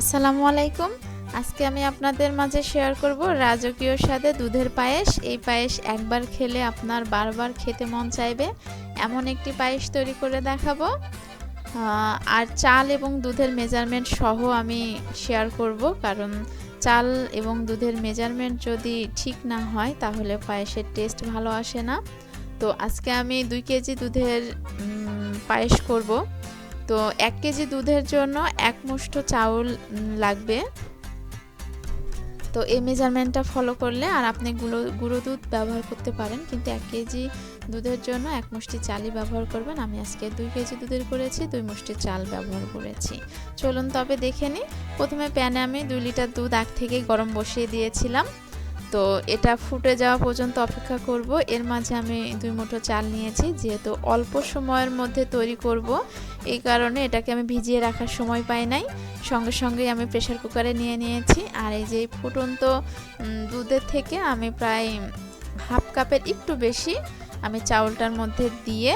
আসসালামু আলাইকুম। আজকে আমি আপনাদের মাঝে শেয়ার করব রাজকীয় স্বাদে দুধের পায়েস। এই পায়েস একবার খেলে আপনার বারবার খেতে মন চাইবে। এমন একটি পায়েস তৈরি করে দেখাবো। আর চাল এবং দুধের মেজারমেন্ট সহ আমি শেয়ার করব। কারণ চাল এবং দুধের মেজারমেন্ট যদি ঠিক না হয়, তাহলে পায়েসের টেস্ট ভালো আসে না। তো আজকে আমি দুই কেজি দুধের পায়েস করব। তো এক কেজি দুধের জন্য এক মুষ্ঠ চাউল লাগবে। তো এই মেজারমেন্টটা ফলো করলে আর আপনি গুঁড়ো গুঁড়ো দুধ ব্যবহার করতে পারেন, কিন্তু এক কেজি দুধের জন্য এক মুষ্টি চালই ব্যবহার করবেন। আমি আজকে দুই কেজি দুধের করেছি, দুই মুষ্টি চাল ব্যবহার করেছি। চলুন তবে দেখে নিই। প্রথমে প্যানে আমি দুই লিটার দুধ আগ থেকেই গরম বসিয়ে দিয়েছিলাম। তো এটা ফুটে যাওয়া পর্যন্ত অপেক্ষা করব। এর মাঝে আমি দুই মুঠো চাল নিয়েছি, যেহেতু অল্প সময়ের মধ্যে তৈরি করব। এই কারণে এটাকে আমি ভিজিয়ে রাখার সময় পাই নাই। সঙ্গে সঙ্গেই আমি প্রেশার কুকারে নিয়ে নিয়েছি। আর এই যে ফুটন্ত দুধের থেকে আমি প্রায় হাফ কাপের একটু বেশি আমি চাউলটার মধ্যে দিয়ে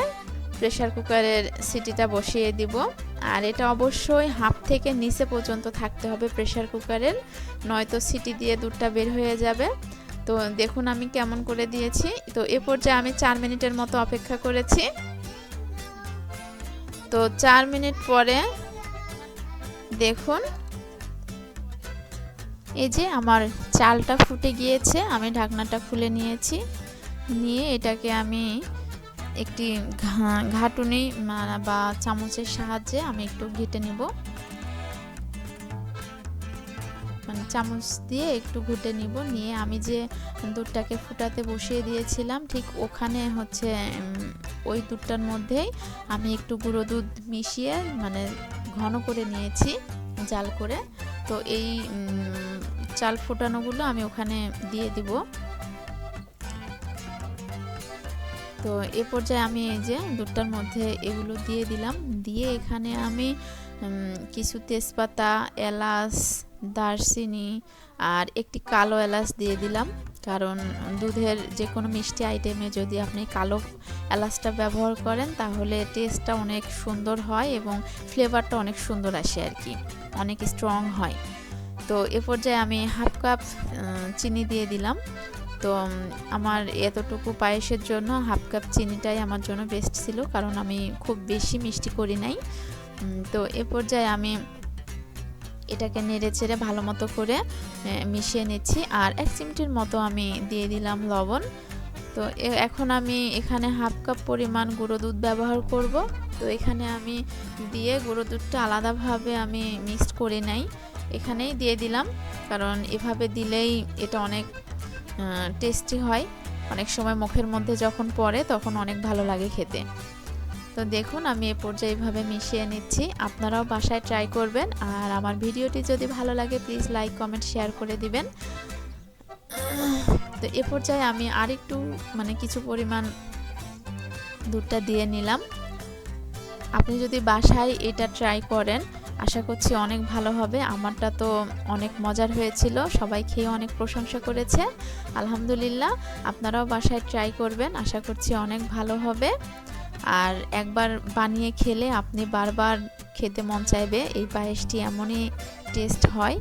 প্রেশার কুকারের সিটিটা বসিয়ে দিব। আর এটা অবশ্যই হাফ থেকে নিচে পর্যন্ত থাকতে হবে প্রেশার কুকারের, নয়তো সিটি দিয়ে দুধটা বের হয়ে যাবে। তো দেখুন আমি কেমন করে দিয়েছি। তো এ পর্যায়ে আমি চার মিনিটের মতো অপেক্ষা করেছি। তো চার মিনিট পরে দেখুন, এই যে আমার চালটা ফুটে গিয়েছে, আমি ঢাকনাটা খুলে নিয়েছি। নিয়ে এটাকে আমি একটি ঘাটুনি বা চামচের সাহায্যে আমি একটু ঘেটে নেব। মানে চামচ দিয়ে একটু ঘুটে নিব, নিয়ে আমি যে দুধটাকে ফুটাতে বসিয়ে দিয়েছিলাম, ঠিক ওখানে হচ্ছে ওই দুধটার মধ্যেই আমি একটু গুঁড়ো দুধ মিশিয়ে মানে ঘন করে নিয়েছি জাল করে। তো এই চাল ফোটানোগুলো আমি ওখানে দিয়ে দিব। তো এ পর্যায়ে আমি এই যে দুধটার মধ্যে এগুলো দিয়ে দিলাম। দিয়ে এখানে আমি কিছু তেজপাতা, এলাচ, দারচিনি আর একটি কালো এলাচ দিয়ে দিলাম। কারণ দুধের যে কোনো মিষ্টি আইটেমে যদি আপনি কালো এলাচটা ব্যবহার করেন, তাহলে টেস্টটা অনেক সুন্দর হয় এবং ফ্লেভারটা অনেক সুন্দর আসে আর কি, অনেক স্ট্রং হয়। তো এ পর্যায়ে আমি হাফ কাপ চিনি দিয়ে দিলাম। তো আমার এতটুকু পায়েসের জন্য হাফ কাপ চিনিটাই আমার জন্য বেস্ট ছিল, কারণ আমি খুব বেশি মিষ্টি করি নাই। তো এ পর্যায়ে আমি এটাকে নেড়ে চেড়ে ভালো মতো করে মিশিয়ে নিচ্ছি, আর এক চিমটির মতো আমি দিয়ে দিলাম লবণ। তো এখন আমি এখানে হাফ কাপ পরিমাণ গুঁড়ো দুধ ব্যবহার করব। তো, এখানে আমি দিয়ে গুঁড়ো দুধটা আলাদাভাবে আমি মিক্সড করে নাই। এখানেই দিয়ে দিলাম, কারণ এভাবে দিলেই এটা অনেক টেস্টি হয়। অনেক সময় মুখের মধ্যে যখন পড়ে তখন অনেক ভালো লাগে খেতে। তো দেখুন, আমি এ পর্যায়ে এইভাবে মিশিয়ে নিচ্ছি। আপনারাও বাসায় ট্রাই করবেন। আর আমার ভিডিওটি যদি ভালো লাগে প্লিজ লাইক কমেন্ট শেয়ার করে দিবেন। তো এ পর্যায়ে আমি আরেকটু মানে কিছু পরিমাণ দুধটা দিয়ে নিলাম। আপনি যদি বাসায় এটা ট্রাই করেন আশা করছি অনেক ভালো হবে। আমারটা তো অনেক মজার হয়েছিল, সবাই খেয়ে অনেক প্রশংসা করেছে। আলহামদুলিল্লাহ, আপনারাও বাসায় ট্রাই করবেন, আশা করছি অনেক ভালো হবে। আর একবার বানিয়ে খেলে আপনি বারবার খেতে মন চাইবে, এই পায়েসটি এমনই টেস্ট হয়।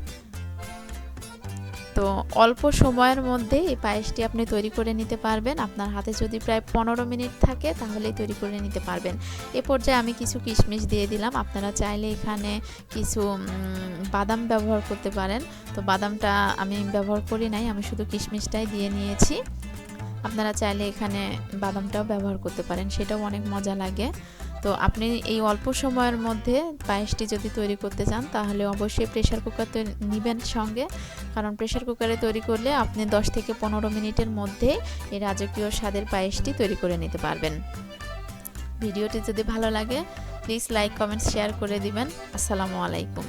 তো অল্প সময়ের মধ্যে এই পায়েসটি আপনি তৈরি করে নিতে পারবেন। আপনার হাতে যদি প্রায় পনেরো মিনিট থাকে তাহলেই তৈরি করে নিতে পারবেন। এ পর্যায়ে আমি কিছু কিশমিশ দিয়ে দিলাম। আপনারা চাইলে এখানে কিছু বাদাম ব্যবহার করতে পারেন। তো বাদামটা আমি ব্যবহার করি নাই, আমি শুধু কিশমিশটাই দিয়ে নিয়েছি। আপনারা চাইলে এখানে বাদামটাও ব্যবহার করতে পারেন, সেটাও অনেক মজা লাগে। তো আপনি এই অল্প সময়ের মধ্যে পায়েসটি যদি তৈরি করতে চান, তাহলে অবশ্যই প্রেশার কুকার তো নেবেন সঙ্গে। কারণ প্রেশার কুকারে তৈরি করলে আপনি 10 থেকে পনেরো মিনিটের মধ্যে এই রাজকীয় স্বাদের পায়েসটি তৈরি করে নিতে পারবেন। ভিডিওটি যদি ভালো লাগে প্লিজ লাইক কমেন্ট শেয়ার করে দিবেন। আসসালামু আলাইকুম।